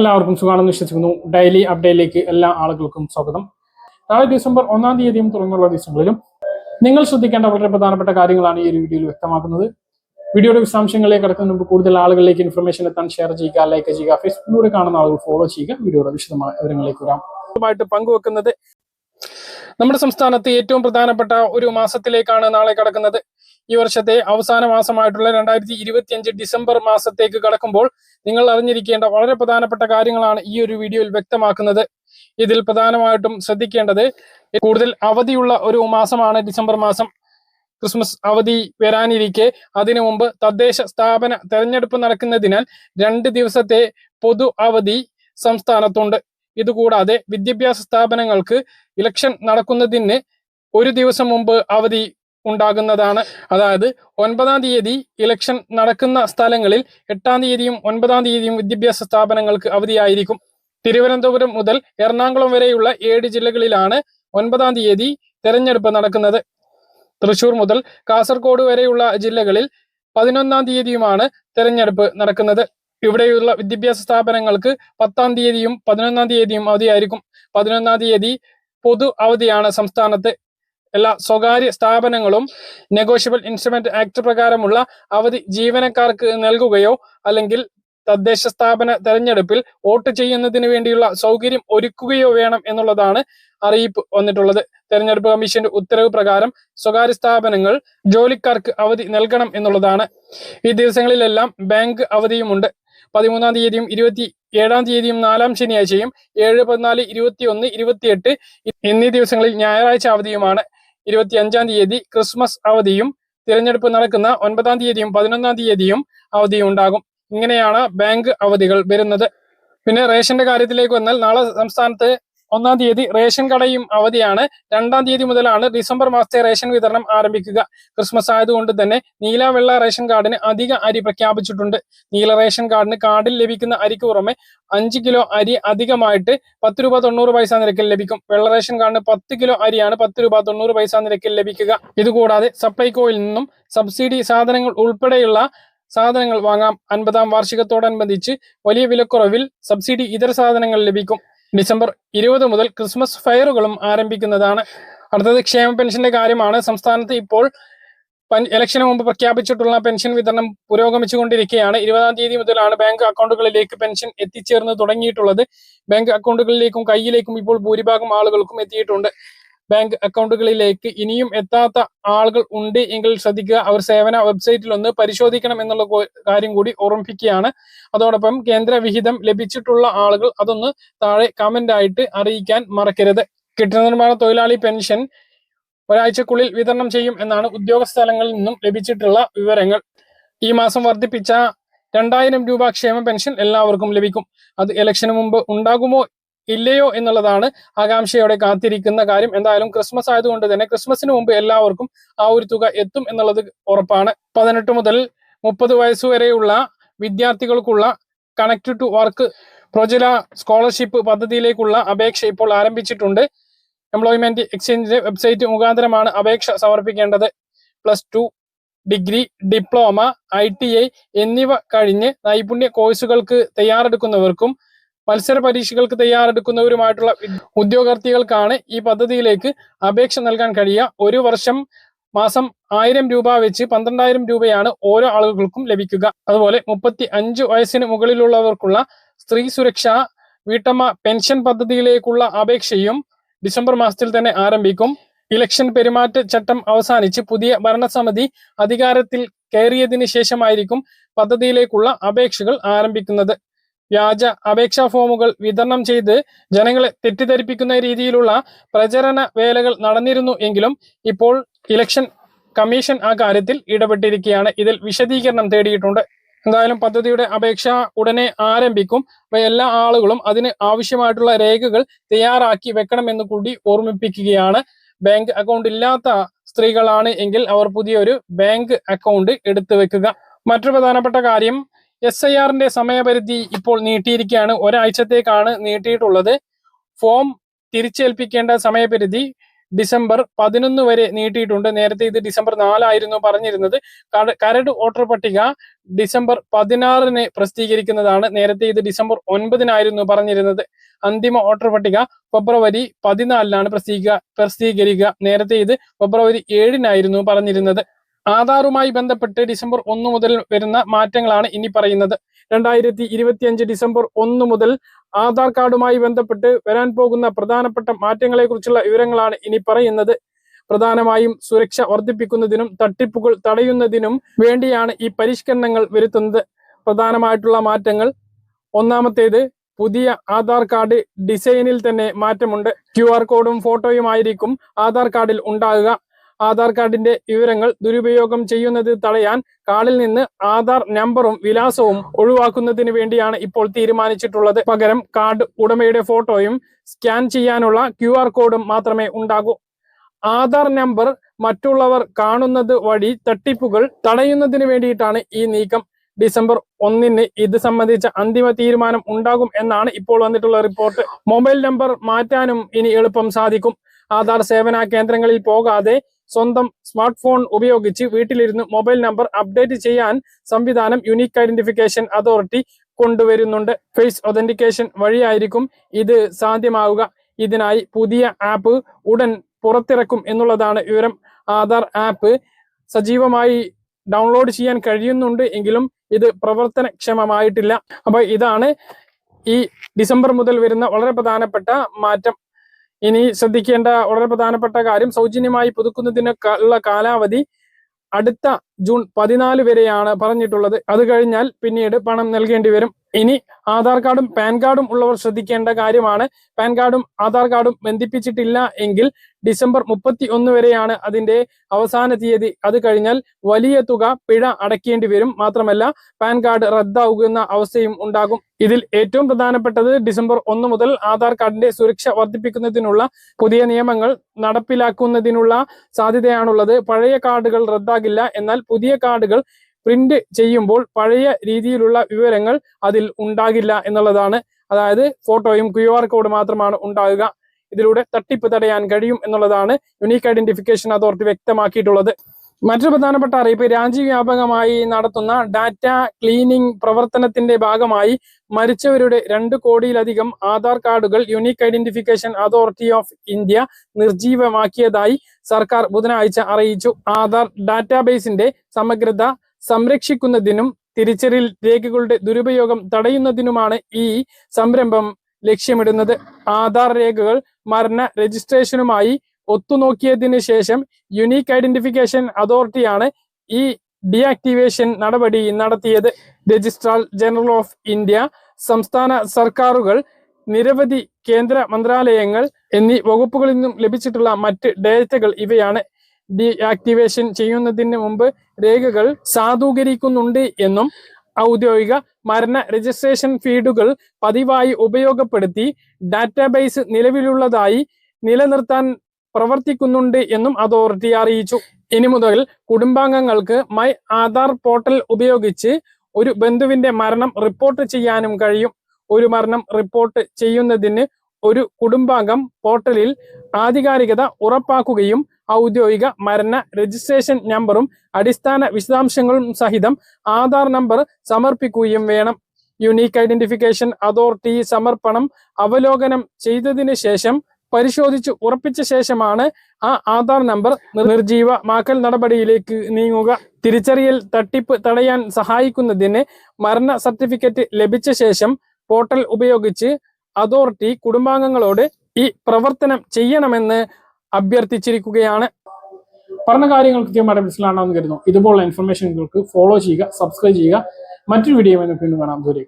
എല്ലാവർക്കും സുഖമാണെന്ന് വിശ്വസിക്കുന്നു. ഡെയിലി അപ്ഡേറ്റിലേക്ക് എല്ലാ ആളുകൾക്കും സ്വാഗതം. നാളെ ഡിസംബർ ഒന്നാം തീയതിയും തുടർന്നുള്ള ദിവസങ്ങളിലും നിങ്ങൾ ശ്രദ്ധിക്കേണ്ട വളരെ പ്രധാനപ്പെട്ട കാര്യങ്ങളാണ് ഈ ഒരു വീഡിയോയിൽ വ്യക്തമാക്കുന്നത്. വീഡിയോയുടെ വിശദാംശങ്ങളിലേക്ക് കടക്കുന്ന മുമ്പ് കൂടുതൽ ആളുകളിലേക്ക് ഇൻഫർമേഷൻ എത്താൻ ഷെയർ ചെയ്യുക ലൈക്ക് ചെയ്യുക ഫേസ്ബുക്കിലൂടെ കാണുന്ന ആളുകൾ ഫോളോ ചെയ്യുക. വീഡിയോയുടെ വിശദമായ വിവരങ്ങളിലേക്ക് വരാം. പങ്കുവെക്കുന്നത് നമ്മുടെ സംസ്ഥാനത്ത് ഏറ്റവും പ്രധാനപ്പെട്ട ഒരു മാസത്തിലേക്കാണ് നാളെ കടക്കുന്നത്. ഈ വർഷത്തെ അവസാന മാസമായിട്ടുള്ള രണ്ടായിരത്തി ഇരുപത്തിയഞ്ച് ഡിസംബർ മാസത്തേക്ക് കടക്കുമ്പോൾ നിങ്ങൾ അറിഞ്ഞിരിക്കേണ്ട വളരെ പ്രധാനപ്പെട്ട കാര്യങ്ങളാണ് ഈ ഒരു വീഡിയോയിൽ വ്യക്തമാക്കുന്നത്. ഇതിൽ പ്രധാനമായിട്ടും ശ്രദ്ധിക്കേണ്ടത് കൂടുതൽ അവധിയുള്ള ഒരു മാസമാണ് ഡിസംബർ മാസം. ക്രിസ്മസ് അവധി വരാനിരിക്കെ. അതിനു മുമ്പ് തദ്ദേശ സ്ഥാപന തെരഞ്ഞെടുപ്പ് നടക്കുന്നതിനാൽ രണ്ട് ദിവസത്തെ പൊതു അവധി സംസ്ഥാനത്തുണ്ട്. ഇതുകൂടാതെ വിദ്യാഭ്യാസ സ്ഥാപനങ്ങൾക്ക് ഇലക്ഷൻ നടക്കുന്നതിന് ഒരു ദിവസം മുമ്പ് അവധി ഉണ്ടാകുന്നതാണ്. അതായത് ഒൻപതാം തീയതി ഇലക്ഷൻ നടക്കുന്ന സ്ഥലങ്ങളിൽ എട്ടാം തീയതിയും ഒൻപതാം തീയതിയും വിദ്യാഭ്യാസ സ്ഥാപനങ്ങൾക്ക് അവധിയായിരിക്കും. തിരുവനന്തപുരം മുതൽ എറണാകുളം വരെയുള്ള ഏഴ് ജില്ലകളിലാണ് ഒൻപതാം തീയതി തെരഞ്ഞെടുപ്പ് നടക്കുന്നത്. തൃശൂർ മുതൽ കാസർഗോഡ് വരെയുള്ള ജില്ലകളിൽ പതിനൊന്നാം തീയതിയുമാണ് തെരഞ്ഞെടുപ്പ് നടക്കുന്നത്. ഇവിടെയുള്ള വിദ്യാഭ്യാസ സ്ഥാപനങ്ങൾക്ക് പത്താം തീയതിയും പതിനൊന്നാം തീയതിയും അവധിയായിരിക്കും. പതിനൊന്നാം തീയതി പൊതു അവധിയാണ് സംസ്ഥാനത്ത്. എല്ലാ സ്വകാര്യ സ്ഥാപനങ്ങളും നെഗോഷ്യബിൾ ഇൻസ്ട്രുമെന്റ് ആക്ട് പ്രകാരമുള്ള അവധി ജീവനക്കാർക്ക് നൽകുകയോ അല്ലെങ്കിൽ തദ്ദേശ സ്ഥാപന തെരഞ്ഞെടുപ്പിൽ വോട്ട് ചെയ്യുന്നതിന് വേണ്ടിയുള്ള സൗകര്യം ഒരുക്കുകയോ വേണം എന്നുള്ളതാണ് അറിയിപ്പ് വന്നിട്ടുള്ളത്. തെരഞ്ഞെടുപ്പ് കമ്മീഷന്റെ ഉത്തരവ് പ്രകാരം സ്വകാര്യ സ്ഥാപനങ്ങൾ ജോലിക്കാർക്ക് അവധി നൽകണം എന്നുള്ളതാണ്. ഈ ദിവസങ്ങളിലെല്ലാം ബാങ്ക് അവധിയുമുണ്ട്. പതിമൂന്നാം തീയതിയും ഇരുപത്തി ഏഴാം തീയതിയും നാലാം ശനിയാഴ്ചയും ഏഴ് പതിനാല് ഇരുപത്തി ഒന്ന് ഇരുപത്തിയെട്ട് എന്നീ ദിവസങ്ങളിൽ ഞായറാഴ്ച അവധിയുമാണ്. ഇരുപത്തി അഞ്ചാം തീയതി ക്രിസ്മസ് അവധിയും തിരഞ്ഞെടുപ്പ് നടക്കുന്ന ഒൻപതാം തീയതിയും പതിനൊന്നാം തീയതിയും അവധിയും ഉണ്ടാകും. ഇങ്ങനെയാണ് ബാങ്ക് അവധികൾ വരുന്നത്. പിന്നെ റേഷന്റെ കാര്യത്തിലേക്ക് വന്നാൽ നാളെ സംസ്ഥാനത്ത് ഒന്നാം തീയതി റേഷൻ കടയും അവധിയാണ്. രണ്ടാം തീയതി മുതലാണ് ഡിസംബർ മാസത്തെ റേഷൻ വിതരണം ആരംഭിക്കുക. ക്രിസ്മസ് ആയതുകൊണ്ട് തന്നെ നീല വെള്ള റേഷൻ കാർഡിന് അധിക അരി പ്രഖ്യാപിച്ചിട്ടുണ്ട്. നീല റേഷൻ കാർഡിന് കാർഡിൽ ലഭിക്കുന്ന അരിക്ക് പുറമെ അഞ്ച് കിലോ അരി അധികമായിട്ട് പത്ത് രൂപ തൊണ്ണൂറ് പൈസ നിരക്കിൽ ലഭിക്കും. വെള്ള റേഷൻ കാർഡിന് പത്ത് കിലോ അരിയാണ് പത്ത് രൂപ തൊണ്ണൂറ് പൈസ നിരക്കിൽ ലഭിക്കുക. ഇതുകൂടാതെ സപ്ലൈകോയിൽ നിന്നും സബ്സിഡി സാധനങ്ങൾ ഉൾപ്പെടെയുള്ള സാധനങ്ങൾ വാങ്ങാം. അൻപതാം വാർഷികത്തോടനുബന്ധിച്ച് വലിയ വിലക്കുറവിൽ സബ്സിഡി ഇതര സാധനങ്ങൾ ലഭിക്കും. ഡിസംബർ ഇരുപത് മുതൽ ക്രിസ്മസ് ഫയറുകളും ആരംഭിക്കുന്നതാണ്. അടുത്തത് ക്ഷേമ പെൻഷന്റെ കാര്യമാണ്. സംസ്ഥാനത്ത് ഇപ്പോൾ ഇലക്ഷന് മുമ്പ് പ്രഖ്യാപിച്ചിട്ടുള്ള പെൻഷൻ വിതരണം പുരോഗമിച്ചുകൊണ്ടിരിക്കുകയാണ്. ഇരുപതാം തീയതി മുതലാണ് ബാങ്ക് അക്കൗണ്ടുകളിലേക്ക് പെൻഷൻ എത്തിച്ചേർന്ന് തുടങ്ങിയിട്ടുള്ളത്. ബാങ്ക് അക്കൗണ്ടുകളിലേക്കും കയ്യിലേക്കും ഇപ്പോൾ ഭൂരിഭാഗം ആളുകൾക്കും എത്തിയിട്ടുണ്ട്. ബാങ്ക് അക്കൗണ്ടുകളിലേക്ക് ഇനിയും എത്താത്ത ആളുകൾ ഉണ്ട് എങ്കിൽ ശ്രദ്ധിക്കുക. അവർ സേവന വെബ്സൈറ്റിൽ ഒന്ന് പരിശോധിക്കണം എന്നുള്ള കാര്യം കൂടി ഓർമ്മിപ്പിക്കുകയാണ്. അതോടൊപ്പം കേന്ദ്ര വിഹിതം ലഭിച്ചിട്ടുള്ള ആളുകൾ അതൊന്ന് താഴെ കമന്റ് ആയിട്ട് അറിയിക്കാൻ മറക്കരുത്. കെട്ടിട നിർമ്മാണ തൊഴിലാളി പെൻഷൻ ഒരാഴ്ചക്കുള്ളിൽ വിതരണം ചെയ്യും എന്നാണ് ഉദ്യോഗസ്ഥലങ്ങളിൽ നിന്നും ലഭിച്ചിട്ടുള്ള വിവരങ്ങൾ. ഈ മാസം വർദ്ധിപ്പിച്ച രണ്ടായിരം രൂപ ക്ഷേമ പെൻഷൻ എല്ലാവർക്കും ലഭിക്കും. അത് ഇലക്ഷന് മുമ്പ് ഉണ്ടാകുമോ ഇല്ലയോ എന്നുള്ളതാണ് ആകാംക്ഷയോടെ കാത്തിരിക്കുന്ന കാര്യം. എന്തായാലും ക്രിസ്മസ് ആയതുകൊണ്ട് തന്നെ ക്രിസ്മസിന് മുമ്പ് എല്ലാവർക്കും ആ ഒരു തുക എത്തും എന്നുള്ളത് ഉറപ്പാണ്. പതിനെട്ട് മുതൽ മുപ്പത് വരെയുള്ള വിദ്യാർത്ഥികൾക്കുള്ള കണക്ട് ടു വർക്ക് പ്രജല സ്കോളർഷിപ്പ് പദ്ധതിയിലേക്കുള്ള അപേക്ഷ ഇപ്പോൾ ആരംഭിച്ചിട്ടുണ്ട്. എംപ്ലോയ്മെന്റ് എക്സ്ചേഞ്ചിന്റെ വെബ്സൈറ്റ് മുഖാന്തരമാണ് അപേക്ഷ സമർപ്പിക്കേണ്ടത്. Plus two degree diploma I T I എന്നിവ കഴിഞ്ഞ് നൈപുണ്യ കോഴ്സുകൾക്ക് തയ്യാറെടുക്കുന്നവർക്കും മത്സര പരീക്ഷകൾക്ക് തയ്യാറെടുക്കുന്നവരുമായിട്ടുള്ള ഉദ്യോഗാർത്ഥികൾക്കാണ് ഈ പദ്ധതിയിലേക്ക് അപേക്ഷ നൽകാൻ കഴിയുക. ഒരു വർഷം മാസം ആയിരം രൂപ വെച്ച് പന്ത്രണ്ടായിരം രൂപയാണ് ഓരോ ആളുകൾക്കും ലഭിക്കുക. അതുപോലെ മുപ്പത്തി അഞ്ച് വയസ്സിന് മുകളിലുള്ളവർക്കുള്ള സ്ത്രീ സുരക്ഷ വീട്ടമ്മ പെൻഷൻ പദ്ധതിയിലേക്കുള്ള അപേക്ഷയും ഡിസംബർ മാസത്തിൽ തന്നെ ആരംഭിക്കും. ഇലക്ഷൻ പെരുമാറ്റ ചട്ടം അവസാനിച്ച് പുതിയ ഭരണസമിതി അധികാരത്തിൽ കയറിയതിന് ശേഷമായിരിക്കും പദ്ധതിയിലേക്കുള്ള അപേക്ഷകൾ ആരംഭിക്കുന്നത്. വ്യാജ അപേക്ഷാ ഫോമുകൾ വിതരണം ചെയ്ത് ജനങ്ങളെ തെറ്റിദ്ധരിപ്പിക്കുന്ന രീതിയിലുള്ള പ്രചരണ വേലകൾ നടന്നിരുന്നു എങ്കിലും ഇപ്പോൾ ഇലക്ഷൻ കമ്മീഷൻ ആ കാര്യത്തിൽ ഇടപെട്ടിരിക്കുകയാണ്. ഇതിൽ വിശദീകരണം തേടിയിട്ടുണ്ട്. എന്തായാലും പദ്ധതിയുടെ അപേക്ഷ ഉടനെ ആരംഭിക്കും. എല്ലാ ആളുകളും അതിന് ആവശ്യമായിട്ടുള്ള രേഖകൾ തയ്യാറാക്കി വെക്കണമെന്ന് കൂടി ഓർമ്മിപ്പിക്കുകയാണ്. ബാങ്ക് അക്കൗണ്ട് ഇല്ലാത്ത സ്ത്രീകളാണ് എങ്കിൽ അവർ പുതിയൊരു ബാങ്ക് അക്കൗണ്ട് എടുത്തു വെക്കുക. മറ്റൊരു പ്രധാനപ്പെട്ട കാര്യം എസ് ഐ ആറിന്റെ സമയപരിധി ഇപ്പോൾ നീട്ടിയിരിക്കുകയാണ്. ഒരാഴ്ചത്തേക്കാണ് നീട്ടിയിട്ടുള്ളത്. ഫോം തിരിച്ചേൽപ്പിക്കേണ്ട സമയപരിധി ഡിസംബർ പതിനൊന്ന് വരെ നീട്ടിയിട്ടുണ്ട്. നേരത്തെ ഇത് ഡിസംബർ നാലായിരുന്നു പറഞ്ഞിരുന്നത്. കരട് വോട്ടർ പട്ടിക ഡിസംബർ പതിനാറിന് പ്രസിദ്ധീകരിക്കുന്നതാണ്. നേരത്തെ ഇത് ഡിസംബർ ഒൻപതിനായിരുന്നു പറഞ്ഞിരുന്നത്. അന്തിമ വോട്ടർ പട്ടിക ഫെബ്രുവരി പതിനാലിനാണ് പ്രസിദ്ധീക പ്രസിദ്ധീകരിക്കുക. നേരത്തെ ഇത് ഫെബ്രുവരി ഏഴിനായിരുന്നു പറഞ്ഞിരുന്നത്. ആധാറുമായി ബന്ധപ്പെട്ട് ഡിസംബർ ഒന്ന് മുതൽ വരുന്ന മാറ്റങ്ങളാണ് ഇനി പറയുന്നത്. രണ്ടായിരത്തി ഇരുപത്തിയഞ്ച് ഡിസംബർ ഒന്ന് മുതൽ ആധാർ കാർഡുമായി ബന്ധപ്പെട്ട് വരാൻ പോകുന്ന പ്രധാനപ്പെട്ട മാറ്റങ്ങളെ കുറിച്ചുള്ള വിവരങ്ങളാണ് ഇനി പറയുന്നത്. പ്രധാനമായും സുരക്ഷ വർദ്ധിപ്പിക്കുന്നതിനും തട്ടിപ്പുകൾ തടയുന്നതിനും വേണ്ടിയാണ് ഈ പരിഷ്കരണങ്ങൾ വരുത്തുന്നത്. പ്രധാനമായിട്ടുള്ള മാറ്റങ്ങൾ. ഒന്നാമത്തേത് പുതിയ ആധാർ കാർഡ് ഡിസൈനിൽ തന്നെ മാറ്റമുണ്ട്. ക്യു ആർ കോഡും ഫോട്ടോയുമായിരിക്കും ആധാർ കാർഡിൽ ഉണ്ടാകുക. ആധാർ കാർഡിന്റെ വിവരങ്ങൾ ദുരുപയോഗം ചെയ്യുന്നത് തടയാൻ കാർഡിൽ നിന്ന് ആധാർ നമ്പറും വിലാസവും ഒഴിവാക്കുന്നതിന് വേണ്ടിയാണ് ഇപ്പോൾ തീരുമാനിച്ചിട്ടുള്ളത്. പകരം കാർഡ് ഉടമയുടെ ഫോട്ടോയും സ്കാൻ ചെയ്യാനുള്ള ക്യു കോഡും മാത്രമേ ഉണ്ടാകൂ. ആധാർ നമ്പർ മറ്റുള്ളവർ കാണുന്നത് വഴി തട്ടിപ്പുകൾ തടയുന്നതിന് വേണ്ടിയിട്ടാണ് ഈ നീക്കം. ഡിസംബർ ഒന്നിന് ഇത് സംബന്ധിച്ച അന്തിമ തീരുമാനം ഉണ്ടാകും എന്നാണ് ഇപ്പോൾ വന്നിട്ടുള്ള റിപ്പോർട്ട്. മൊബൈൽ നമ്പർ മാറ്റാനും ഇനി എളുപ്പം സാധിക്കും. ആധാർ സേവന കേന്ദ്രങ്ങളിൽ പോകാതെ സ്വന്തം സ്മാർട്ട് ഫോൺ ഉപയോഗിച്ച് വീട്ടിലിരുന്ന് മൊബൈൽ നമ്പർ അപ്ഡേറ്റ് ചെയ്യാൻ സംവിധാനം യുണീക്ക് ഐഡന്റിഫിക്കേഷൻ അതോറിറ്റി കൊണ്ടുവരുന്നുണ്ട്. ഫേസ് ഒതന്റിക്കേഷൻ വഴിയായിരിക്കും ഇത് സാധ്യമാവുക. ഇതിനായി പുതിയ ആപ്പ് ഉടൻ പുറത്തിറക്കും എന്നുള്ളതാണ് വിവരം. ആധാർ ആപ്പ് സജീവമായി ഡൗൺലോഡ് ചെയ്യാൻ കഴിയുന്നുണ്ട് എങ്കിലും ഇത് പ്രവർത്തനക്ഷമമായിട്ടില്ല. അപ്പോൾ ഇതാണ് ഈ ഡിസംബർ മുതൽ വരുന്ന വളരെ പ്രധാനപ്പെട്ട മാറ്റം. ഇനി ശ്രദ്ധിക്കേണ്ട വളരെ പ്രധാനപ്പെട്ട കാര്യം സൗജന്യമായി പുതുക്കുന്നതിന് ഉള്ള കാലാവധി അടുത്ത ജൂൺ പതിനാല് വരെയാണ് പറഞ്ഞിട്ടുള്ളത്. അത് കഴിഞ്ഞാൽ പിന്നീട് പണം നൽകേണ്ടി വരും. ഇനി ആധാർ കാർഡും പാൻ കാർഡും ഉള്ളവർ ശ്രദ്ധിക്കേണ്ട കാര്യമാണ്. പാൻ കാർഡും ആധാർ കാർഡും ബന്ധിപ്പിച്ചിട്ടില്ല എങ്കിൽ ഡിസംബർ മുപ്പത്തി ഒന്ന് വരെയാണ് അതിന്റെ അവസാന തീയതി. അത് കഴിഞ്ഞാൽ വലിയ തുക പിഴ അടയ്ക്കേണ്ടി വരും. മാത്രമല്ല പാൻ കാർഡ് റദ്ദാവുന്ന അവസ്ഥയും ഉണ്ടാകും. ഇതിൽ ഏറ്റവും പ്രധാനപ്പെട്ടത് ഡിസംബർ ഒന്ന് മുതൽ ആധാർ കാർഡിന്റെ സുരക്ഷ വർദ്ധിപ്പിക്കുന്നതിനുള്ള പുതിയ നിയമങ്ങൾ നടപ്പിലാക്കുന്നതിനുള്ള സാധ്യതയാണുള്ളത്. പഴയ കാർഡുകൾ റദ്ദാകില്ല. എന്നാൽ പുതിയ കാർഡുകൾ പ്രിന്റ് ചെയ്യുമ്പോൾ പഴയ രീതിയിലുള്ള വിവരങ്ങൾ അതിൽ ഉണ്ടാകില്ല എന്നുള്ളതാണ്. അതായത് ഫോട്ടോയും ക്യു ആർ കോഡ് മാത്രമാണ് ഉണ്ടാകുക. ഇതിലൂടെ തട്ടിപ്പ് തടയാൻ കഴിയും എന്നുള്ളതാണ് യുണീക്ക് ഐഡന്റിഫിക്കേഷൻ അതോറിറ്റി വ്യക്തമാക്കിയിട്ടുള്ളത്. മറ്റൊരു പ്രധാനപ്പെട്ട അറിയിപ്പ് രാജ്യവ്യാപകമായി നടത്തുന്ന ഡാറ്റ ക്ലീനിംഗ് പ്രവർത്തനത്തിന്റെ ഭാഗമായി മരിച്ചവരുടെ രണ്ട് കോടിയിലധികം ആധാർ കാർഡുകൾ unique identification authority of India നിർജീവമാക്കിയതായി സർക്കാർ ബുധനാഴ്ച അറിയിച്ചു. ആധാർ ഡാറ്റാബേസിന്റെ സമഗ്രത സംരക്ഷിക്കുന്നതിനും തിരിച്ചറിയൽ രേഖകളുടെ ദുരുപയോഗം തടയുന്നതിനുമാണ് ഈ സംരംഭം ലക്ഷ്യമിടുന്നത്. ആധാർ രേഖകൾ മരണ രജിസ്ട്രേഷനുമായി ഒത്തുനോക്കിയതിനു ശേഷം യുണീക്ക് ഐഡന്റിഫിക്കേഷൻ അതോറിറ്റിയാണ് ഈ ഡിആക്ടിവേഷൻ നടപടി നടത്തിയത്. രജിസ്ട്രാർ ജനറൽ ഓഫ് ഇന്ത്യ സംസ്ഥാന സർക്കാരുകൾ നിരവധി കേന്ദ്ര മന്ത്രാലയങ്ങൾ എന്നീ വകുപ്പുകളിൽ നിന്നും ലഭിച്ചിട്ടുള്ള മറ്റ് ഡേറ്റകൾ ഇവയാണ്. ഡീആക്ടിവേഷൻ ചെയ്യുന്നതിന് മുമ്പ് രേഖകൾ സാധൂകരിക്കുന്നുണ്ട് എന്നും ഔദ്യോഗിക മരണ രജിസ്ട്രേഷൻ ഫീഡുകൾ പതിവായി ഉപയോഗപ്പെടുത്തി ഡാറ്റാബേസ് നിലവിലുള്ളതായി നിലനിർത്താൻ പ്രവർത്തിക്കുന്നുണ്ട് എന്നും അതോറിറ്റി അറിയിച്ചു. ഇനി മുതൽ കുടുംബാംഗങ്ങൾക്ക് മൈ ആധാർ പോർട്ടൽ ഉപയോഗിച്ച് ഒരു ബന്ധുവിന്റെ മരണം റിപ്പോർട്ട് ചെയ്യാനും കഴിയും. ഒരു മരണം റിപ്പോർട്ട് ചെയ്യുന്നതിന് ഒരു കുടുംബാംഗം പോർട്ടലിൽ ആധികാരികത ഉറപ്പാക്കുകയും ഔദ്യോഗിക മരണ രജിസ്ട്രേഷൻ നമ്പറും അടിസ്ഥാന വിശദാംശങ്ങളും സഹിതം ആധാർ നമ്പർ സമർപ്പിക്കുകയും വേണം. യുണീക്ക് ഐഡന്റിഫിക്കേഷൻ അതോറിറ്റി സമർപ്പണം അവലോകനം ചെയ്തതിന് ശേഷം പരിശോധിച്ച് ഉറപ്പിച്ച ശേഷമാണ് ആ ആധാർ നമ്പർ നിർജീവമാക്കൽ നടപടിയിലേക്ക് നീങ്ങുക. തിരിച്ചറിയൽ തട്ടിപ്പ് തടയാൻ സഹായിക്കുന്നതിന് മരണ സർട്ടിഫിക്കറ്റ് ലഭിച്ച ശേഷം പോർട്ടൽ ഉപയോഗിച്ച് അതോറിറ്റി കുടുംബാംഗങ്ങളോട് ഈ പ്രവർത്തനം ചെയ്യണമെന്ന് അഭ്യർത്ഥിച്ചിരിക്കുകയാണ്. പറഞ്ഞ കാര്യങ്ങൾ കൃത്യമായിട്ട് മനസ്സിലാണെന്ന് കരുതുന്നു. ഇതുപോലുള്ള ഇൻഫർമേഷൻ നിങ്ങൾക്ക് ഫോളോ ചെയ്യുക സബ്സ്ക്രൈബ് ചെയ്യുക. മറ്റൊരു വീഡിയോ വീണ്ടും കാണാം. ദൂരെ